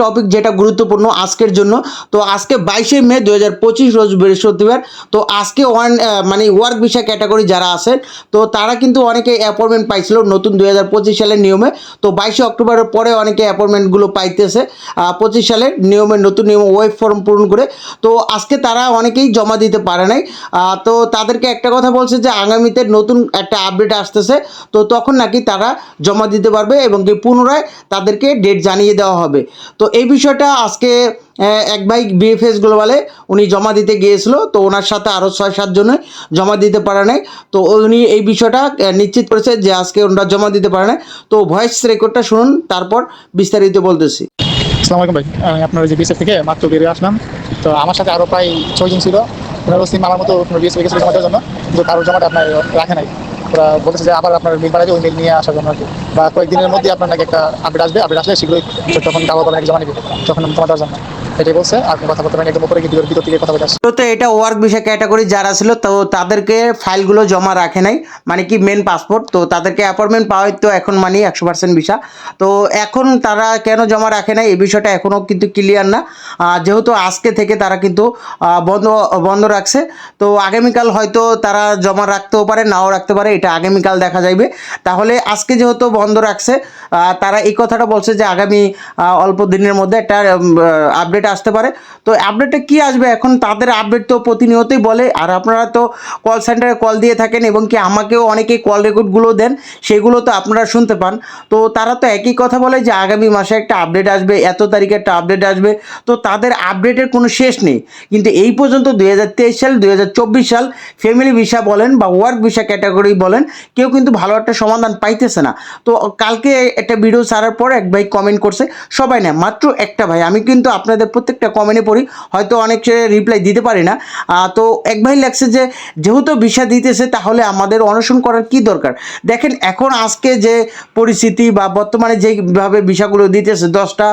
Topic যেটা গুরুত্বপূর্ণ আজকের জন্য। তো আজকে বাইশে মে দু পঁচিশ রোজ বৃহস্পতিবার। তো আজকে ওয়ান মানে ওয়ার্ক ভিসা ক্যাটাগরি যারা আছেন, তো তারা কিন্তু অনেকে অ্যাপয়েন্টমেন্ট পাইছিল নতুন দু হাজার পঁচিশ সালের নিয়মে। তো বাইশে অক্টোবরের পরে অনেকে অ্যাপয়েন্টমেন্টগুলো পাইতেছে পঁচিশ সালের নিয়মে নতুন নিয়ম ওয়েব ফর্ম পূরণ করে। তো আজকে তারা অনেকেই জমা দিতে পারে নাই। তো তাদেরকে একটা কথা বলছে যে আগামীতে নতুন একটা আপডেট আসতেছে। তো তখন নাকি তারা জমা দিতে পারবে এবং কি পুনরায় তাদেরকে ডেট জানিয়ে দেওয়া হবে। তো এই বিষয়টা আজকে এক ভাই বিএফএস গ্লোবালে উনি জমা দিতে গিয়েছিল, তো ওনার সাথে আরও ছয় সাতজনে জমা দিতে পারে নাই। তো উনি এই বিষয়টা নিশ্চিত করেছে যে আজকে ওনারা জমা দিতে পারে নাই। তো ভয়েস রেকর্ডটা শুনুন, তারপর বিস্তারিত বলতেছি। আলাইকুম ভাই। আমি আপনার যে বিএসএফ থেকে মাত্র বেরিয়ে আসলাম। তো আমার সাথে আরও প্রায় ছয়জন ছিল। ওনারা সিম আমার মতো বিএসএফ জমা দেওয়ার জন্য। কিন্তু কারোর জমাটা আপনার রাখে নাই। ওরা বলেছে যে আবার আপনার মিল বাড়াবে ওই মিল নিয়ে আসার জন্য বা কয়েকদিনের মধ্যে আপনার নাকি একটা আপডেট আসবে আপডেট আসলে শীঘ্রই তখন কাগজ এক জমা নিবে তখন তোমার দেওয়ার জন্য। তো এটা ওয়ার্ক ভিসা ক্যাটাগরি যারা ছিল, তো তাদেরকে ফাইলগুলো জমা রাখে নাই মানে কি মেন পাসপোর্ট তো তাদেরকে অ্যাপয়েন্টমেন্ট পাওয়াই তো এখন মানে একশো পার্সেন্ট ভিসা তো এখন তারা কেন জমা রাখে নাই, এই বিষয়টা এখনও কিন্তু ক্লিয়ার না। যেহেতু আজকে থেকে তারা কিন্তু বন্ধ বন্ধ রাখছে, তো আগামীকাল হয়তো তারা জমা রাখতেও পারে, নাও রাখতে পারে, এটা আগামীকাল দেখা যাবে তাহলে আজকে যেহেতু বন্ধ রাখছে তারা এই কথাটা বলছে যে আগামী অল্প দিনের মধ্যে একটা আপডেট আসতে পারে। তো আপডেটে কি আসবে? এখন তাদের আপডেট তো প্রতিনিয়তই বলে। আর আপনারা তো কল সেন্টারে কল দিয়ে থাকেন এবং কি আমাকেও অনেকেই কল রেকর্ডগুলো দেন, সেগুলো তো আপনারা শুনতে পান। তো তারা তো একই কথা বলে যে আগামী মাসে একটা আপডেট আসবে, এত তারিখে একটা আপডেট আসবে। তো তাদের আপডেটের কোনো শেষ নেই। কিন্তু এই পর্যন্ত দুই হাজার তেইশ সাল, দুই হাজার চব্বিশ সাল ফ্যামিলি ভিসা বলেন বা ওয়ার্ক ভিসা ক্যাটাগরি বলেন, কেউ কিন্তু ভালো একটা সমাধান পাইতেছে না। তো কালকে একটা ভিডিও ছাড়ার পর এক ভাই কমেন্ট করছে, সবাই না মাত্র একটা ভাই। আমি কিন্তু আপনাদের প্রত্যেকটা কমেন্টে পড়ি, হয়তো অনেক রিপ্লাই দিতে পারি না। তো এক ভাই লাগছে যে, যেহেতু ভিসা দিতেছে, তাহলে আমাদের অনশন করার কি দরকার? দেখেন, এখন আজকে যে পরিস্থিতি বা বর্তমানে যেভাবে ভিসাগুলো দিতেছে, দশটা,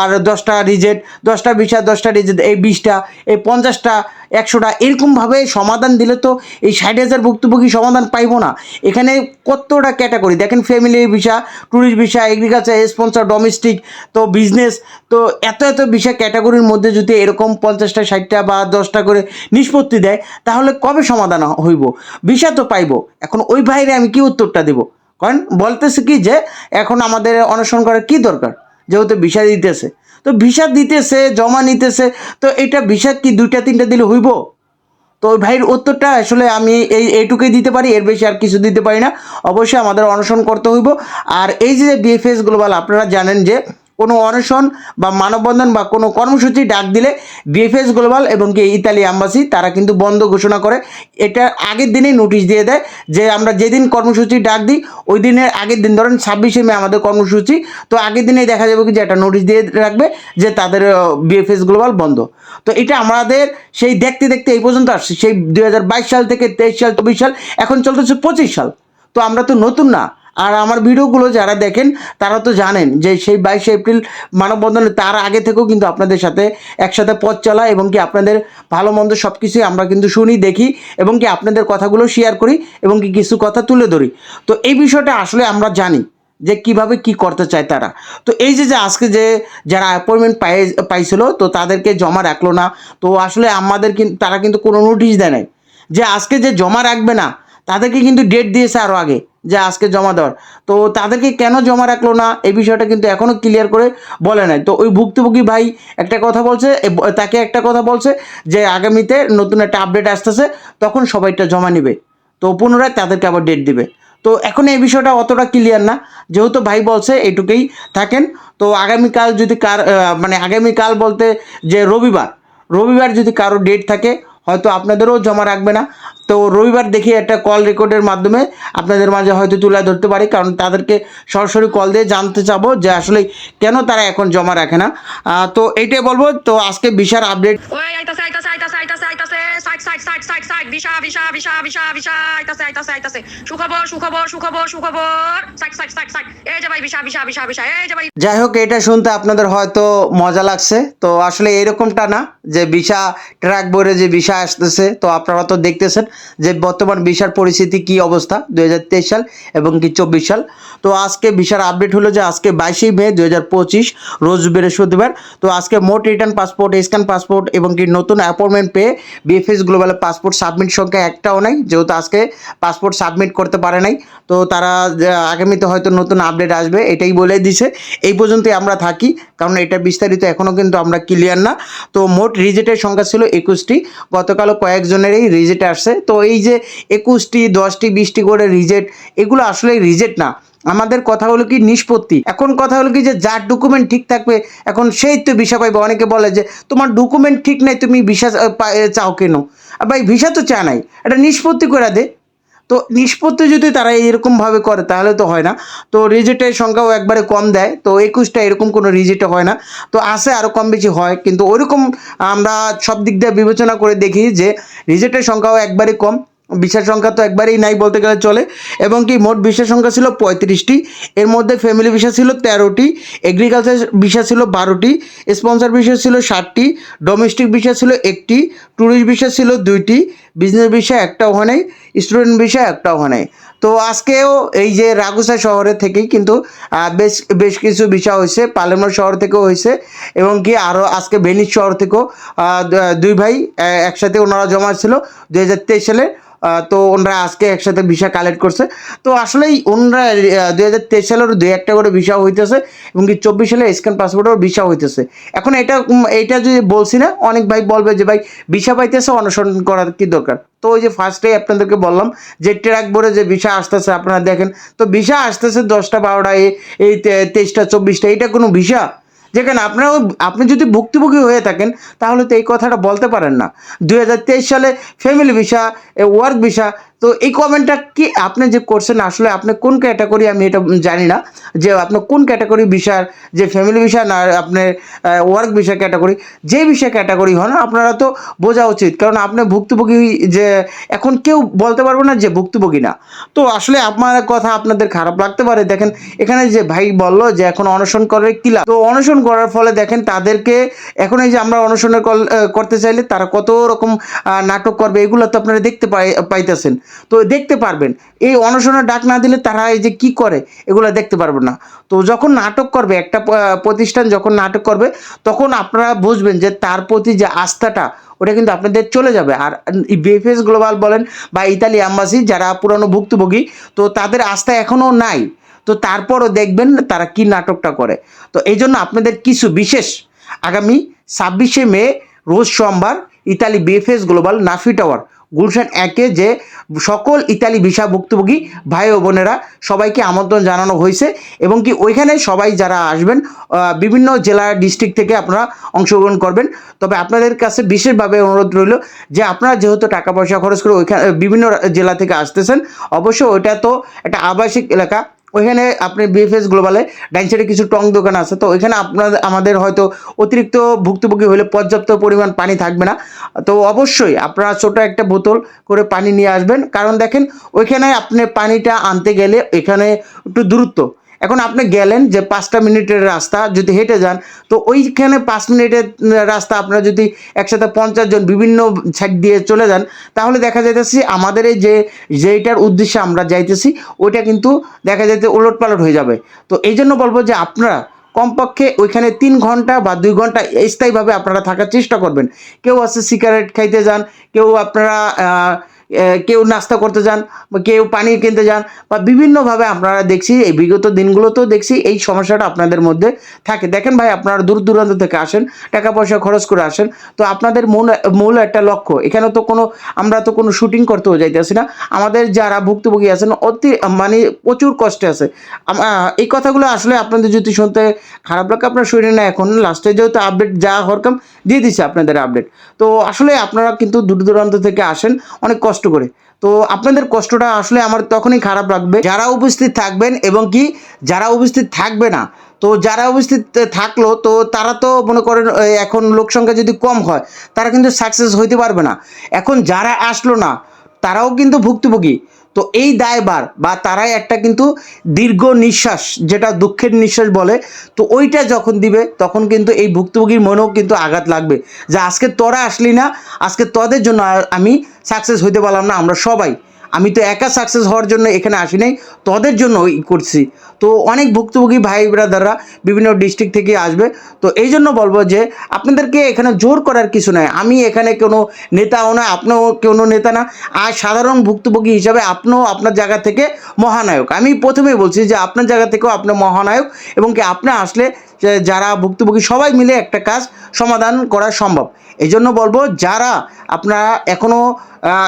আর দশটা রিজেট দশটা ভিসা, দশটা রিজেট এই বিশটা, এই পঞ্চাশটা একশোটা এরকমভাবে সমাধান দিলে তো এই ষাট হাজার ভুক্তভোগী সমাধান পাইবো না। এখানে কতটা ক্যাটাগরি দেখেন family visa tourist visa agriculture sponsor domestic তো বিজনেস তো এত এত ভিসা ক্যাটাগরির মধ্যে যদি এরকম পঞ্চাশটা, ষাটটা বা দশটা করে নিষ্পত্তি দেয়, তাহলে কবে সমাধান হইব? ভিসা তো পাইব। এখন ওই বাইরে আমি কি উত্তরটা দেবো? কারণ বলতেছে কি যে, এখন আমাদের অনশন করার কি দরকার? যেহেতু ভিসা দিতেছে। তো ভিসা দিতেছে, জমা নিতেছে, তো এটা ভিসা কি দুইটা, তিনটা দিলে হইব? তো ওই ভাইয়ের উত্তরটা আসলে আমি এই, এইটুকুই দিতে পারি, এর বেশি আর কিছু দিতে পারি না। অবশ্যই আমাদের অনশন করতে হইব। আর এই যে বিএফএস গ্লোবাল আপনারা জানেন যে কোনো অনশন বা মানববন্ধন বা কোনো কর্মসূচি ডাক দিলে বিএফএস গ্লোবাল এবং কি ইতালি আম্বাসি তারা কিন্তু বন্ধ ঘোষণা করে। এটা আগের দিনেই নোটিশ দিয়ে দেয় যে আমরা যেদিন কর্মসূচি ডাক দিই, ওই দিনের আগের দিন, ধরেন ছাব্বিশে মে আমাদের কর্মসূচি, তো আগের দিনেই দেখা যাবে কি যে একটা নোটিশ দিয়ে রাখবে যে তাদের বিএফএস গ্লোবাল বন্ধ। তো এটা আমাদের সেই দেখতে দেখতে এই পর্যন্ত আসছে। সেই দুই হাজার বাইশ সাল থেকে তেইশ সাল, চব্বিশ সাল, এখন চলতেছে পঁচিশ সাল। তো আমরা তো নতুন না। আর আমার ভিডিওগুলো যারা দেখেন, তারা তো জানেন যে সেই বাইশে এপ্রিল মানববন্ধনে তার আগে থেকেও কিন্তু আপনাদের সাথে একসাথে পথ চলা এবং কি আপনাদের ভালো মন্দ সব কিছুই আমরা কিন্তু শুনি, দেখি এবং কি আপনাদের কথাগুলো শেয়ার করি এবং কি কিছু কথা তুলে ধরি। তো এই বিষয়টা আসলে আমরা জানি যে কীভাবে কি করতে চায় তারা। তো এই যে যে আজকে যে যারা অ্যাপয়েন্টমেন্ট পাই, পাইছিল, তো তাদেরকে জমা রাখল না। তো আসলে আমাদের কিন্তু তারা কিন্তু কোনো নোটিশ দেয় নাই। যে আজকে যে জমা রাখবে না, তাদেরকে কিন্তু ডেট দিয়েছে আরও আগে। যে আজকে জমা দেওয়ার। তো তাদেরকে কেন জমা রাখল না? এই বিষয়টা কিন্তু এখনও ক্লিয়ার করে বলে নাই। তো ওই ভুক্তভোগী ভাই একটা কথা বলছে তাকে একটা কথা বলছে যে আগামীতে নতুন একটা আপডেট আসতেছে, তখন সবাইটা জমা নেবে। তো পুনরায় তাদেরকে আবার ডেট দিবে। তো এখন এই বিষয়টা অতটা ক্লিয়ার না। যেহেতু ভাই বলছে এইটুকুই থাকেন। তো আগামীকাল যদি কার মানে আগামীকাল বলতে যে রবিবার রবিবার যদি কারও ডেট থাকে, হয়তো আপনাদেরও জমা রাখবে না। তো রবিবার দেখি একটা কল রেকর্ডের মাধ্যমে আপনাদের মাঝে হয়তো তুলে ধরতে পারি কারণ তাদেরকে সরাসরি কল দিয়ে জানতে চাবো যে আসলে কেন তারা এখন জমা রাখে না। তো এইটাই বলব তো আজকে বিশাল আপডেট যাই হোক এটা শুনতে আপনাদের হয়তো মজা লাগছে। তো আসলে এরকমটা না যে বিশা ট্রাক ভরে যে বিশা আসতেছে তো আপনারা তো দেখতেছেন। যে বর্তমান বিশার পরিস্থিতি কি অবস্থা দুই হাজার তেইশ সাল এবং কি চব্বিশ সাল? তো আজকে বিশার আপডেট হলো যে আজকে বাইশে মে দু হাজার পঁচিশ, রোজ বৃহস্পতিবার। তো আজকে মোট রিটার্ন পাসপোর্ট, স্ক্যান পাসপোর্ট এবং কি নতুন অ্যাপয়েন্টমেন্ট পেয়ে বিএফএস গ্লোবালের পাসপোর্ট সাবমিট সংখ্যা একটাও নাই, যেহেতু আজকে পাসপোর্ট সাবমিট করতে পারে নাই। তো তারা আগামীতে হয়তো নতুন আপডেট আসবে, এটাই বলে দিছে। এই পর্যন্তই আমরা থাকি, কারণ এটা বিস্তারিত এখনও কিন্তু আমরা ক্লিয়ার না। তো মোট রিজেটের সংখ্যা ছিল একুশটি, গতকালও কয়েকজনেরই রিজেট আসছে তো এই যে একুশটি, দশটি, বিশটি করে রিজেক্ট এগুলো আসলে রিজেক্ট না। আমাদের কথা হলো কি নিষ্পত্তি। এখন কথা হলো কি যে যার ডকুমেন্ট ঠিক থাকবে, এখন সেই তো ভিসা পাইবে। অনেকে বলে যে তোমার ডকুমেন্ট ঠিক নাই, তুমি ভিসা চাও কেন? ভাই, ভিসা তো চা নাই। এটা নিষ্পত্তি করে দে। তো নিষ্পত্তি যদি তারা এরকমভাবে করে, তাহলে তো হয় না। তো রিজেক্টের সংখ্যাও একবারে কম দেয়, তো একুশটা এরকম কোনো রিজেক্ট হয় না। তো আসে আরও কম বেশি হয়, কিন্তু ওইরকম আমরা সব দিক দিয়ে বিবেচনা করে দেখি যে রিজেক্টের সংখ্যাও একবারে কম। বিশার সংখ্যা তো একবারেই নাই বলতে গেলে চলে। এবং কি মোট বিশার সংখ্যা ছিল পঁয়ত্রিশটি। এর মধ্যে ফ্যামিলি ভিসা ছিল তেরোটি এগ্রিকালচার ভিসা ছিল বারোটি স্পন্সর ভিসা ছিল ষাটটি ডোমেস্টিক ভিসা ছিল একটি ট্যুরিস্ট ভিসা ছিল দুইটি বিজনেস ভিসা একটাও হয় নাই স্টুডেন্ট ভিসা একটাও হয় নাই। তো আজকেও এই যে রাগুসা শহরে থেকেই কিন্তু বেশ বেশ কিছু ভিসা হয়েছে, পালেমোর শহর থেকেও হয়েছে, এবং কি আরও আজকে ভেনিস শহর থেকেও দুই ভাই একসাথে ওনারা জমা ছিল দু হাজার তেইশ সালে। তো ওনারা আজকে একসাথে ভিসা কালেক্ট করছে। তো আসলেই ওনারা দুই হাজার তেইশ সালের দুই একটা করে ভিসা হইতেছে এবং কি চব্বিশ সালে স্ক্যান পাসপোর্টেও ভিসা হইতেছে। এখন এটা এইটা যদি বলছি না, অনেক ভাই বলবে যে, ভাই, ভিসা পাইতেছে, অনুসরণ করার কি দরকার? তো ওই যে ফার্স্টেই আপনাদেরকে বললাম যে, ট্রাক ভরে যে ভিসা আসতেছে, আপনারা দেখেন। তো ভিসা আসতেছে দশটা, বারোটা, এই- তেইশটা, চব্বিশটা এটা কোনো ভিসা? যেখানে আপনারাও, আপনি যদি ভুক্তভোগী হয়ে থাকেন, তাহলে তো এই কথাটা বলতে পারেন না। দুই হাজার তেইশ সালে ফ্যামিলি ভিসা ওয়ার্ক ভিসা তো এই কমেন্টটা কি আপনি যে করছেন, আসলে আপনি কোন ক্যাটাগরি আমি এটা জানি না, যে আপনি কোন ক্যাটাগরি ভিসার যে ফ্যামিলি বিষয় না আপনার ওয়ার্ক বিষয় ক্যাটাগরি যে বিষয় ক্যাটাগরি হন, আপনারা তো বোঝা উচিত। কারণ আপনি ভুক্তভোগী যে, এখন কেউ বলতে পারবে না যে ভুক্তভোগী না। তো আসলে আমার কথা আপনাদের খারাপ লাগতে পারে। দেখেন, এখানে যে ভাই বলল যে এখন অনশন করে কি লাভ? তো অনশন করার ফলে দেখেন, তাদেরকে এখন এই যে আমরা অনশনের করতে চাইলে তারা কত রকম নাটক করবে, এগুলো তো আপনারা দেখতে পাই, পাইতেছেন। তো দেখতে পারবেন। এই অনশনের ডাক না দিলে তারা এই যে কি করে, এগুলো দেখতে পারবেন না। তো যখন নাটক করবে, একটা প্রতিষ্ঠান যখন নাটক করবে, তখন আপনারা বুঝবেন যে তার প্রতি যে আস্থাটা, ওটা কিন্তু আপনাদের চলে যাবে। আর বিএফএস গ্লোবাল বলেন বা ইতালি অ্যাম্বাসি যারা পুরনো ভুক্তভোগী, তো তাদের আস্থা এখনও নাই। তো তারপরও দেখবেন তারা কি নাটকটা করে। তো এই জন্য আপনাদের কিছু বিশেষ, আগামী ছাব্বিশে মে, রোজ সোমবার, Italy BFS global Nafi tower. Gulshan একে যে সকল ইতালি ভিসা ভুক্তভোগী ভাই ও বোনেরা সবাইকে আমন্ত্রণ জানানো হয়েছে এবং কি ওইখানে সবাই যারা আসবেন বিভিন্ন জেলা ডিস্ট্রিক্ট থেকে আপনারা অংশগ্রহণ করবেন। তবে আপনাদের কাছে বিশেষভাবে অনুরোধ রইল যে আপনারা যেহেতু টাকা পয়সা খরচ করে ওইখানে, বিভিন্ন জেলা থেকে আসতেছেন অবশ্য ওইটা তো একটা আবাসিক এলাকা। ওইখানে আপনি বিএফএস গ্লোবালে ডাইন সাইডে কিছু টং দোকান আছে। তো ওইখানে আপনার, আমাদের হয়তো অতিরিক্ত ভুক্তভোগী হলে পর্যাপ্ত পরিমাণ পানি থাকবে না। তো অবশ্যই আপনারা ছোটো একটা বোতল করে পানি নিয়ে আসবেন। কারণ দেখেন, ওইখানে আপনি পানিটা আনতে গেলে এখানে একটু দূরত্ব। এখন আপনি গেলেন যে পাঁচটা মিনিটের রাস্তা যদি হেঁটে যান, তো ওইখানে পাঁচ মিনিটের রাস্তা আপনারা যদি একসাথে পঞ্চাশ জন বিভিন্ন সাইড দিয়ে চলে যান, তাহলে দেখা যাইতেছি আমাদের এই যে, যেইটার উদ্দেশ্যে আমরা যাইতেছি, ওইটা কিন্তু দেখা যাইতে ওলট পালট হয়ে যাবে। তো এই জন্য বলব যে আপনারা কমপক্ষে ওইখানে তিন ঘণ্টা বা দুই ঘণ্টা স্থায়ীভাবে আপনারা থাকার চেষ্টা করবেন। কেউ আছে সিগারেট খাইতে যান, কেউ আপনারা কেউ নাস্তা করতে যান কেউ পানি কিনতে যান, বা বিভিন্নভাবে আপনারা দেখছি, এই বিগত দিনগুলোতেও দেখছি এই সমস্যাটা আপনাদের মধ্যে থাকে। দেখেন ভাই, আপনারা দূর দূরান্ত থেকে আসেন, টাকা পয়সা খরচ করে আসেন, তো আপনাদের মূল মূল একটা লক্ষ্য। এখানে তো কোনো, আমরা তো কোনো শুটিং করতেও যাইতেছি না। আমাদের যারা ভুক্তভোগী আছেন, অতি মানে প্রচুর কষ্টে আছে। এই কথাগুলো আসলে আপনাদের যদি শুনতে খারাপ লাগে, আপনার শরীরে না এখন। লাস্টে যেহেতু আপডেট যা হরকাম দিয়ে দিচ্ছে আপনাদের আপডেট তো আসলে আপনারা কিন্তু দূর দূরান্ত থেকে আসেন, অনেক কষ্ট কষ্ট করে। তো আপনাদের কষ্টটা আসলে আমার তখনই খারাপ লাগবে। যারা উপস্থিত থাকবেন এবং কি যারা উপস্থিত থাকবে না, তো যারা উপস্থিত থাকল, তো তারা তো মনে করেন এখন লোকসংখ্যা যদি কম হয়, তারা কিন্তু সাকসেস হইতে পারবে না। এখন যারা আসলো না, তারাও কিন্তু ভুক্তভোগী। তো এই দায়বার বা তারাই একটা কিন্তু দীর্ঘ নিঃশ্বাস, যেটা দুঃখের নিঃশ্বাস বলে, তো ওইটা যখন দিবে, তখন কিন্তু এই ভুক্তভোগীর মনেও কিন্তু আঘাত লাগবে যে আজকে তোরা আসলি না, আজকে তোদের জন্য আমি সাকসেস হইতে পারলাম না, আমরা সবাই। আমি তো একা সাকসেস হওয়ার জন্য এখানে আসি নাই, তোদের জন্য করছি। তো অনেক ভুক্তভোগী ভাই ব্রাদাররা বিভিন্ন ডিস্ট্রিক্ট থেকে আসবে। তো এই জন্য বলব যে, আপনাদেরকে এখানে জোর করার কিছু নাই। আমি এখানে কোনো নেতাও না আপনিও কোনো নেতা না। আর সাধারণ ভুক্তভোগী হিসাবে আপনিও আপনার জায়গা থেকে মহানায়ক। আমি প্রথমেই বলছি যে, আপনার জায়গা থেকেও আপনি মহানায়ক এবং কি আপনি আসলে যারা ভুক্তভোগী সবাই মিলে একটা কাজ সমাধান করা সম্ভব। এই জন্য বলব, যারা আপনারা এখনও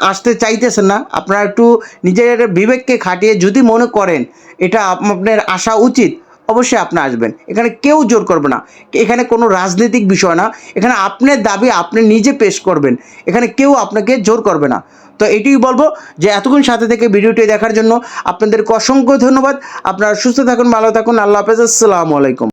আসতে চাইতেছেন না, আপনারা একটু নিজের বিবেককে খাটিয়ে যদি মনে করেন, এটা আপ- আপনার আসা উচিত, অবশ্যই আপনি আসবেন। এখানে কেউ জোর করবে না। এখানে কোনো রাজনৈতিক বিষয় না। এখানে আপনার দাবি আপনি নিজে পেশ করবেন। এখানে কেউ আপনাকে জোর করবে না। তো এটিই বলব যে, এতক্ষণ সাথে থেকে ভিডিওটি দেখার জন্য আপনাদেরকে অসংখ্য ধন্যবাদ। আপনারা সুস্থ থাকুন, ভালো থাকুন। আল্লাহ হাফেজ। আসসালামু আলাইকুম।